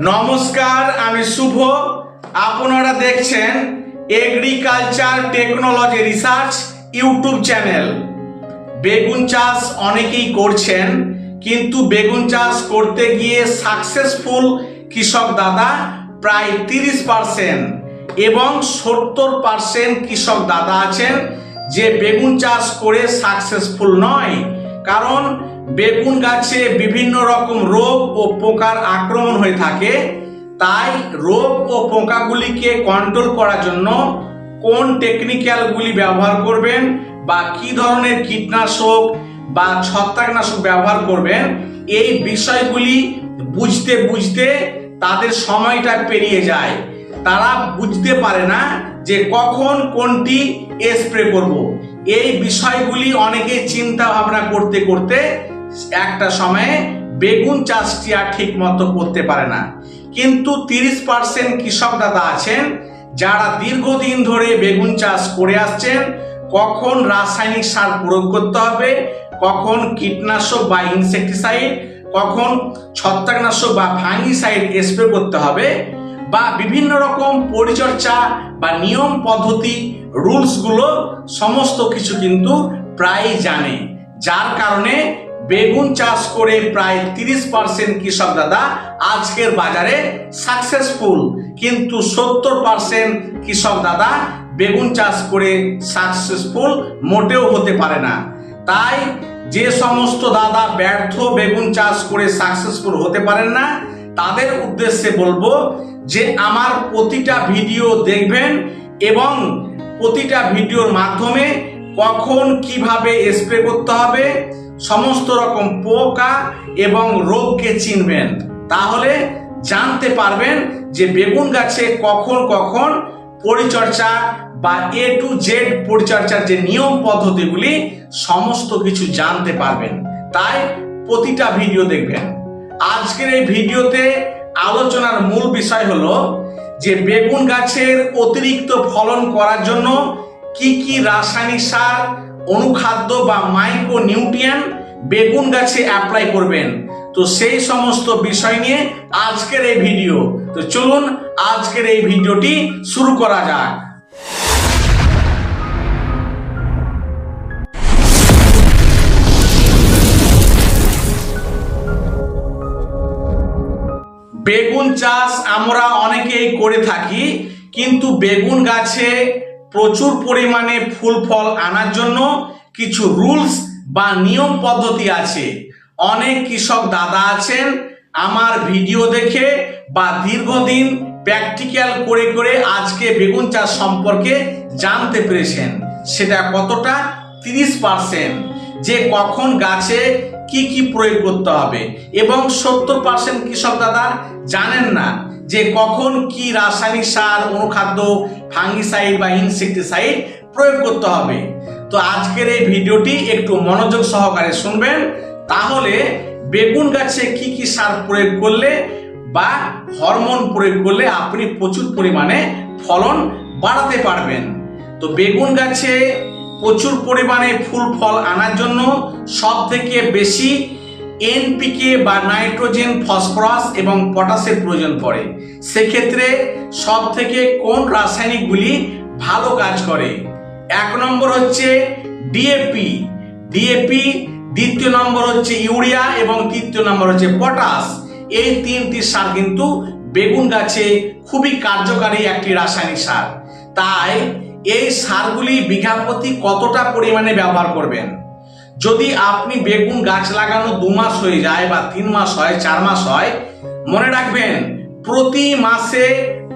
নমস্কার, আমি শুভ। আপনারা দেখছেন agriculture technology research YouTube channel. বেগুন চাষ অনেকেই করছেন, কিন্তু বেগুন চাষ করতে গিয়ে সাকসেসফুল কৃষক দাদা প্রায় তিরিশ পার্সেন্ট এবং সত্তর পার্সেন্ট কৃষক দাদা আছেন, যে বেগুন চাষ করে সাকসেসফুল নয়। কারণ বেগুন গাছে বিভিন্ন রকম রোগ ও পোকার আক্রমণ হয়ে থাকে। তাই রোগ ও পোকাগুলিকে কন্ট্রোল করার জন্য কোন টেকনিক্যালগুলি ব্যবহার করবেন বা কি ধরনের কীটনাশক বা ছত্রাকনাশক ব্যবহার করবেন, এই বিষয়গুলি বুঝতে বুঝতে তাদের সময়টা পেরিয়ে যায়। তারা বুঝতে পারে না যে কখন কোনটি স্প্রে করব। এই বিষয়গুলি অনেকে চিন্তা ভাবনা করতে করতে একটা সময়ে বেগুন চাষটি আর ঠিক মতো করতে পারে না। কিন্তু তিরিশ পার্সেন্ট কৃষক দাদা আছেন, যারা দীর্ঘদিন ধরে বেগুন চাষ করে আসছেন, কখন রাসায়নিক সার প্রয়োগ করতে হবে, কখন কীটনাশক বা ইনসেকটিসাইড, কখন ছত্রাকনাশক বা ফাঙ্গিসাইড স্প্রে করতে হবে, বা বিভিন্ন রকম পরিচর্যা বা নিয়ম পদ্ধতি, রুলসগুলো সমস্ত কিছু কিন্তু প্রায়ই জানে। যার কারণে বেগুন চাষ করে প্রায় তিরিশ পার্সেন্ট কৃষক দাদা আজকের বাজারে সাকসেসফুল কিন্তু সত্তর পার্সেন্ট কৃষক দাদা বেগুন চাষ করে সাকসেসফুল মোটেও হতে পারে না। তাই যে সমস্ত দাদা ব্যর্থ বেগুন চাষ করে সাকসেসফুল হতে পারেন না, তাদের উদ্দেশ্যে বলব যে আমার প্রতিটা ভিডিও দেখবেন এবং প্রতিটা ভিডিওর মাধ্যমে কখন কীভাবে স্প্রে করতে হবে, সমস্ত রকম পোকা এবং রোগকে চিনবেন। তাহলে জানতে পারবেন যে বেগুন গাছে কখন কখন পরিচর্যা বা এ টু জেড পরিচর্যার যে নিয়ম পদ্ধতিগুলি, সমস্ত কিছু জানতে পারবেন। তাই প্রতিটা ভিডিও দেখবেন। আজকের এই ভিডিওতে আলোচনার মূল বিষয় হলো যে বেগুন গাছের অতিরিক্ত ফলন করার জন্য কি কি রাসায়নিক সার, অনুখাদ্য বা মাইক্রো নিউট্রিয়েন্ট বেগুন গাছে অ্যাপ্লাই করবেন? তো সেই সমস্ত বিষয় নিয়ে আজকের এই ভিডিও। তো চলুন, আজকের এই ভিডিওটি শুরু করা যাক। বেগুন চাষ আমরা অনেকেই করে থাকি, কিন্তু বেগুন গাছে প্রচুর পরিমাণে ফুল ফল আনার জন্য কিছু রুলস বা নিয়ম পদ্ধতি আছে। অনেক কৃষক দাদা আছেন, আমার ভিডিও দেখে বা দীর্ঘদিন প্র্যাকটিক্যাল করে করে আজকে বেগুন চাষ সম্পর্কে জানতে পেরেছেন। সেটা কতটা? তিরিশ পার্সেন্ট যে কখন গাছে কি কি প্রয়োগ করতে হবে? এবং সত্তর পার্সেন্ট কৃষক দাদা জানেন না। যে কখন কি রাসায়নিক সার, অনুখাদ্য, ফাঙ্গিসাইড বা ইনসেকটিসাইড প্রয়োগ করতে হবে। তো আজকের এই ভিডিওটি একটু মনোযোগ সহকারে শুনবেন। তাহলে বেগুন গাছে কি কি সার প্রয়োগ করলে বা হরমোন প্রয়োগ করলে আপনি প্রচুর পরিমাণে ফলন বাড়াতে পারবেন। তো বেগুন গাছে প্রচুর পরিমাণে ফুল ফল আনার জন্য সব থেকে বেশি এনপিকে বা নাইট্রোজেন, ফসফরাস এবং পটাশের প্রয়োজন পড়ে। সেক্ষেত্রে সব থেকে কোন রাসায়নিকগুলি ভালো কাজ করে? এক নম্বর হচ্ছে ডিএপি ডিএপি দ্বিতীয় নম্বর হচ্ছে ইউরিয়া এবং তৃতীয় নম্বর হচ্ছে পটাশ। এই তিনটি সার কিন্তু বেগুন গাছে খুবই কার্যকারী একটি রাসায়নিক সার। তাই এই সারগুলি বিঘা প্রতি কতটা পরিমাণে ব্যবহার করবেন? যদি আপনি বেগুন গাছ লাগানো দু মাস হয়ে যায় বা তিন মাস হয়, চার মাস হয়, মনে রাখবেন প্রতি মাসে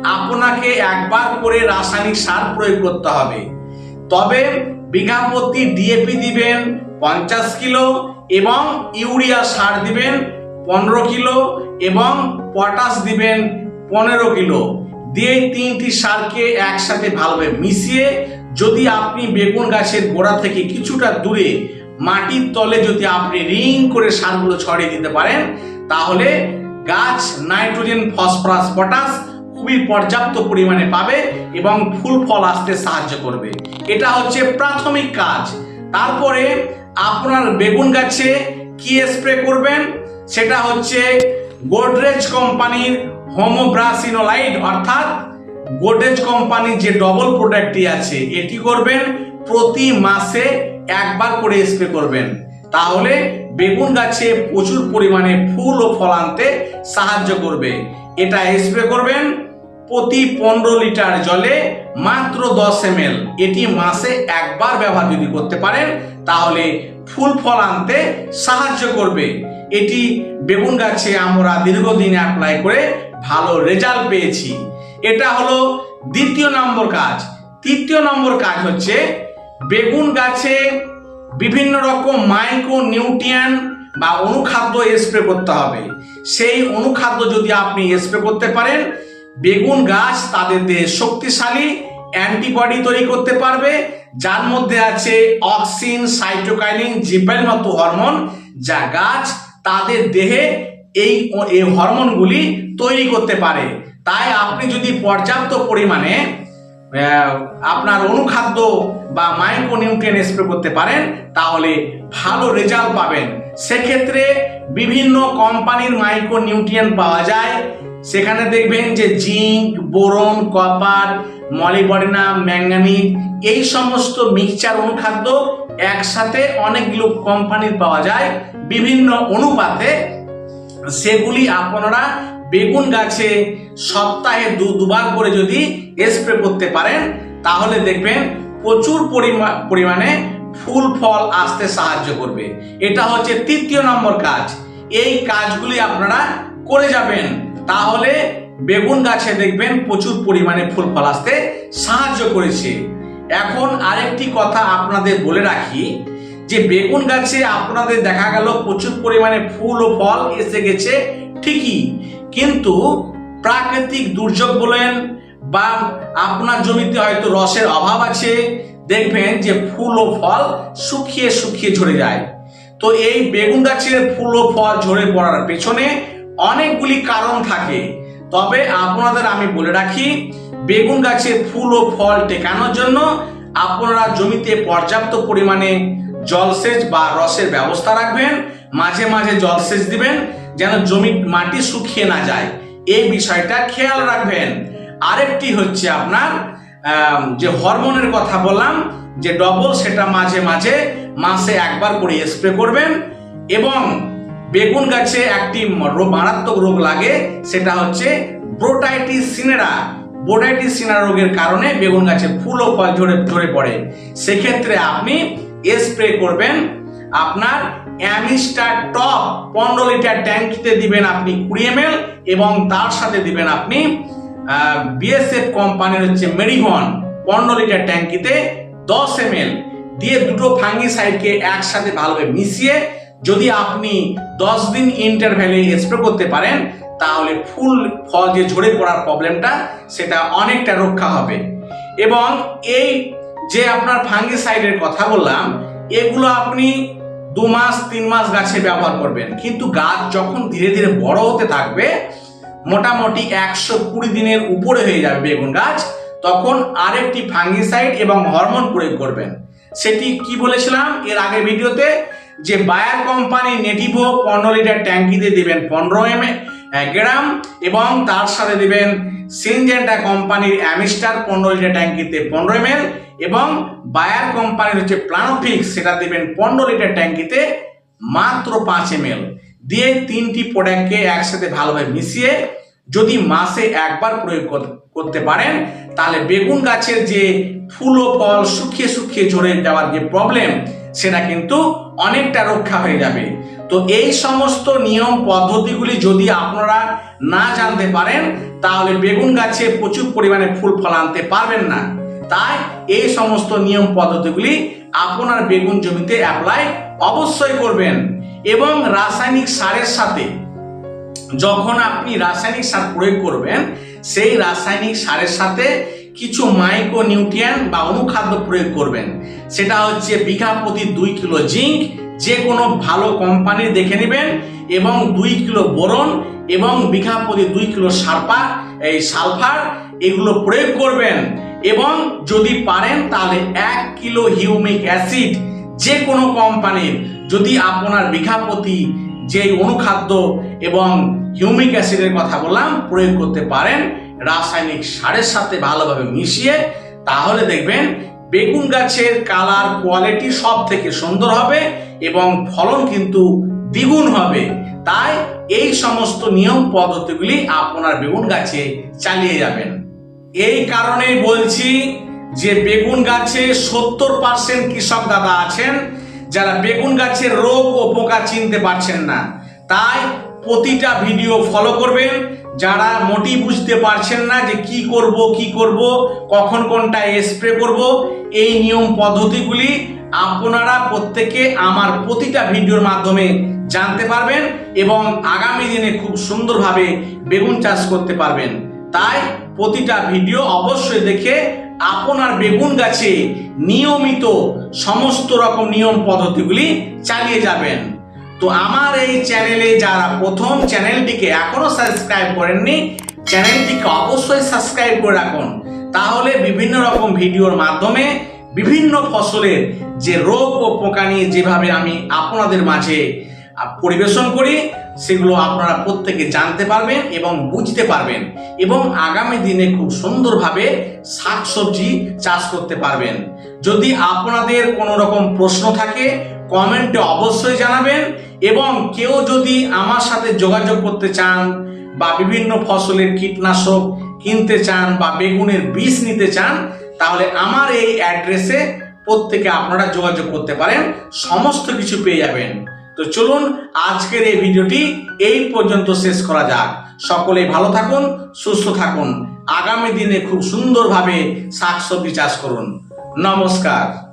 আপনাকে একবার করে রাসায়নিক সার প্রয়োগ করতে হবে। তবে বিঘা প্রতি ডিএপি দিবেন পঞ্চাশ কিলো এবং ইউরিয়া সার দিবেন পনেরো কিলো এবং পটাশ দিবেন পনেরো কিলো। দিয়ে তিনটি সারকে একসাথে ভালোভাবে মিশিয়ে যদি আপনি বেগুন গাছের গোড়া থেকে কিছুটা দূরে মাটির তলে যদি আপনি রিং করে সারগুলো ছড়িয়ে দিতে পারেন, তাহলে গাছ নাইট্রোজেন, ফসফরাস, পটাশ খুবই পর্যাপ্ত পরিমাণে পাবে এবং ফুল ফল আসতে সাহায্য করবে। এটা হচ্ছে প্রাথমিক কাজ। তারপরে আপনার বেগুন গাছে কি স্প্রে করবেন? সেটা হচ্ছে গোদরেজ কোম্পানির হোমোব্রাসিনোলাইড অর্থাৎ গোডেজ কোম্পানির যে ডবল প্রোডাক্টটি আছে, এটি করবেন প্রতি মাসে একবার করে স্প্রে করবেন। তাহলে বেগুন গাছে প্রচুর পরিমাণে ফুল ও ফল আনতে সাহায্য করবে। এটা স্প্রে করবেন প্রতি পনেরো লিটার জলে মাত্র দশ এম এটি মাসে একবার ব্যবহার যদি করতে পারেন, তাহলে ফুল ফল আনতে সাহায্য করবে। এটি বেগুন গাছে আমরা দীর্ঘদিন অ্যাপ্লাই করে ভালো রেজাল্ট পেয়েছি। এটা হলো দ্বিতীয় নম্বর কাজ। তৃতীয় নম্বর কাজ হচ্ছে বেগুন গাছে বিভিন্ন রকম মাইক্রো নিউট্রিয়ান বা অনুখাদ্য স্প্রে করতে হবে। সেই অনুখাদ্য যদি আপনি স্প্রে করতে পারেন, বেগুন গাছ তাদের দেহে শক্তিশালী অ্যান্টিবডি তৈরি করতে পারবে, যার মধ্যে আছে অক্সিন সাইটোকাইলিন জিব্বাইল মতো হরমোন, যা গাছ তাদের দেহে এই হরমোনগুলি তৈরি করতে পারে। তাই আপনি যদি পর্যাপ্ত পরিমাণে আপনার অনুখাদ্য বা মাইক্রো নিউট্রিয়েন্ট স্প্রে করতে পারেন, তাহলে ভালো রেজাল্ট পাবেন। সেক্ষেত্রে বিভিন্ন কোম্পানির মাইক্রো নিউট্রিয়েন্ট পাওয়া যায়। সেখানে দেখবেন যে zinc, boron, copper molybdenum manganese এই সমস্ত মিক্সচার অনুখাদ্য একসাথে অনেকগুলো কোম্পানির পাওয়া যায়। বিভিন্ন অনুপাতে সেগুলি আপনারা বেগুন গাছে সপ্তাহে দু দুবার করে যদি স্প্রে করতে পারেন, তাহলে দেখবেন প্রচুর পরিমা- পরিমাণে ফুল ফল আসতে সাহায্য করবে। এটা হচ্ছে তৃতীয় নম্বর কাজ। এই কাজগুলি আপনারা করে যাবেন, তাহলে বেগুন গাছে দেখবেন প্রচুর পরিমাণে ফুল ফল আসতে সাহায্য করেছে। এখন আরেকটি কথা আপনাদের বলে রাখি, যে বেগুন গাছে আপনাদের দেখা গেল প্রচুর পরিমাণে ফুল ও ফল এসে গেছে ঠিকই, কিন্তু প্রাকৃতিক দুর্যোগ বলেন বা আপনার জমিতে হয়তো রসের অভাব আছে, দেখবেন যে ফুল ও ফল শুকিয়ে শুকিয়ে ঝরে যায়। তো এই বেগুন গাছের ফুল ও ফল ঝরে পড়ার পেছনে অনেকগুলি কারণ থাকে। তবে আপনাদের আমি বলে রাখি, বেগুন গাছের ফুল ও ফল টেকানোর জন্য আপনারা জমিতে পর্যাপ্ত পরিমাণে জলসেচ বা রসের ব্যবস্থা রাখবেন। মাঝে মাঝে জলসেচ দিবেন, যেন জমি মাটি শুকিয়ে না যায়। এই বিষয়টা খেয়াল রাখবেন। আরেকটি হচ্ছে আপনার যে হরমোনের কথা বললাম, যে ডবল সেটা মাঝে মাঝে মাসে একবার করে স্প্রে করবেন এবং বেগুন গাছে একটি মারাত্মক রোগ লাগে, সেটা হচ্ছে ব্রোটাইটিস সিনেরা ব্রোটাইটিস সিনেরা রোগের কারণে বেগুন গাছে ফুল ও ফল ঝরে ঝরে পড়ে। সেক্ষেত্রে আপনি স্প্রে করবেন আপনার অ্যামিস্টার টপ পনেরো লিটার ট্যাঙ্কিতে দিবেন আপনি কুড়ি এম এবং তার সাথে দিবেন আপনি বিএসএফ কোম্পানির হচ্ছে মেরিগন পনেরো লিটার ট্যাঙ্কিতে দশ এম দিয়ে দুটো ফাঙ্গিসাইডকে একসাথে ভালোভাবে মিশিয়ে যদি আপনি দশ দিন ইন্টারভ্যালে স্প্রে করতে পারেন, তাহলে ফুল ফল যে ঝরে পড়ার প্রবলেমটা সেটা অনেকটা রক্ষা হবে। এবং এই যে আপনার ফাঙ্গিসাইডের কথা বললাম, এগুলো আপনি দু মাস, তিন মাস গাছে ব্যবহার করবেন। কিন্তু গাছ যখন ধীরে ধীরে বড় হতে থাকবে, মোটামুটি একশো কুড়ি দিনের উপরে হয়ে যাবে বেগুন গাছ, তখন আরেকটি ফাঙ্গিসাইড এবং হরমোন প্রয়োগ করবেন। সেটি কি বলেছিলাম এর আগের ভিডিওতে? যে বায়ার কোম্পানি নেটিভো পনেরো লিটার ট্যাঙ্কিতে দেবেন পনেরো এম গ্রাম এবং তার সাথে দিবেন সিনজেন্টা কোম্পানির অ্যামিস্টার পনেরো লিটার ট্যাঙ্কিতে পনেরো এম এবং বায়ার কোম্পানির হচ্ছে প্লানোফিক্স, সেটা দেবেন পনেরো লিটার ট্যাঙ্কিতে মাত্র পাঁচ এম দিয়ে তিনটি প্রোডাক্টকে একসাথে ভালোভাবে মিশিয়ে যদি মাসে একবার প্রয়োগ কর- করতে পারেন, তাহলে বেগুন গাছের যে ফুল ও ফল শুকিয়ে শুকিয়ে ঝরে যাওয়ার যে প্রবলেম সেটা কিন্তু অনেকটা রক্ষা হয়ে যাবে। তো এই সমস্ত নিয়ম পদ্ধতিগুলি যদি আপনারা না জানতে পারেন, তাহলে বেগুন গাছে প্রচুর পরিমাণে ফুল ফল আনতে পারবেন না। তাই এই সমস্ত নিয়ম পদ্ধতিগুলি আপনার বেগুন জমিতে অ্যাপ্লাই অবশ্যই করবেন। এবং রাসায়নিক সারের সাথে যখন আপনি রাসায়নিক সার প্রয়োগ করবেন, সেই রাসায়নিক সারের সাথে কিছু মাইক্রো নিউট্রিয়েন বা অনুখাদ্য প্রয়োগ করবেন। সেটা হচ্ছে বিঘা প্রতি দুই কিলো জিঙ্ক যে কোনো ভালো কোম্পানির দেখে নেবেন এবং দুই কিলো বোরন এবং বিঘা প্রতি দুই কিলো সালফার এই সালফার, এগুলো প্রয়োগ করবেন। এবং যদি পারেন তাহলে এক কিলো হিউমিক অ্যাসিড যে কোনো কোম্পানির, যদি আপনার বিঘা প্রতি যে অনুখাদ্য এবং হিউমিক অ্যাসিডের কথা বললাম, প্রয়োগ করতে পারেন রাসায়নিক সারের সাথে ভালোভাবে মিশিয়ে, তাহলে দেখবেন বেগুন গাছের কালার কোয়ালিটি সব থেকে সুন্দর হবে এবং ফলন কিন্তু দ্বিগুণ হবে। তাই এই সমস্ত নিয়ম পদ্ধতিগুলি আপনার বেগুন গাছে চালিয়ে যাবেন। এই কারণেই বলছি যে বেগুন গাছে সত্তর পার্সেন্ট কৃষক দাদা আছেন, যারা বেগুন গাছের রোগ ও পোকা চিনতে পারছেন না। তাই প্রতিটা ভিডিও ফলো করবেন। যারা মোটি বুঝতে পারছেন না যে কি করব কি করব, কখন কোনটা স্প্রে করব, এই নিয়ম পদ্ধতিগুলি আপনারা প্রত্যেকে আমার প্রতিটা ভিডিওর মাধ্যমে জানতে পারবেন এবং আগামী দিনে খুব সুন্দরভাবে বেগুন চাষ করতে পারবেন। তাই প্রতিটা ভিডিও অবশ্যই দেখে আপনার বেগুন গাছে নিয়মিত সমস্ত রকম নিয়ম পদ্ধতিগুলি চালিয়ে যাবেন। তো আমার এই চ্যানেলে যারা প্রথম চ্যানেলটিকে এখনও সাবস্ক্রাইব করেননি, চ্যানেলটিকে অবশ্যই সাবস্ক্রাইব করে রাখুন। তাহলে বিভিন্ন রকম ভিডিওর মাধ্যমে বিভিন্ন ফসলের যে রোগ ও পোকা নিয়ে যেভাবে আমি আপনাদের মাঝে পরিবেশন করি, সেগুলো আপনারা প্রত্যেকে জানতে পারবেন এবং বুঝতে পারবেন এবং আগামী দিনে খুব সুন্দরভাবে শাকসবজি চাষ করতে পারবেন। যদি আপনাদের কোনো রকম প্রশ্ন থাকে, কমেন্টে অবশ্যই জানাবেন এবং কেউ যদি আমার সাথে যোগাযোগ করতে চান বা বিভিন্ন ফসলের কীটনাশক কিনতে চান বা বেগুনের বীজ নিতে চান, তাহলে আমার এই অ্যাড্রেসে প্রত্যেকে আপনারা যোগাযোগ করতে পারেন, সমস্ত কিছু পেয়ে যাবেন। তো চলুন আজকের এই ভিডিওটি এই পর্যন্ত শেষ করা যাক। সকলেই ভালো থাকুন, সুস্থ থাকুন। আগামী দিনে খুব সুন্দরভাবে শাকসবজি চাষ করুন। নমস্কার।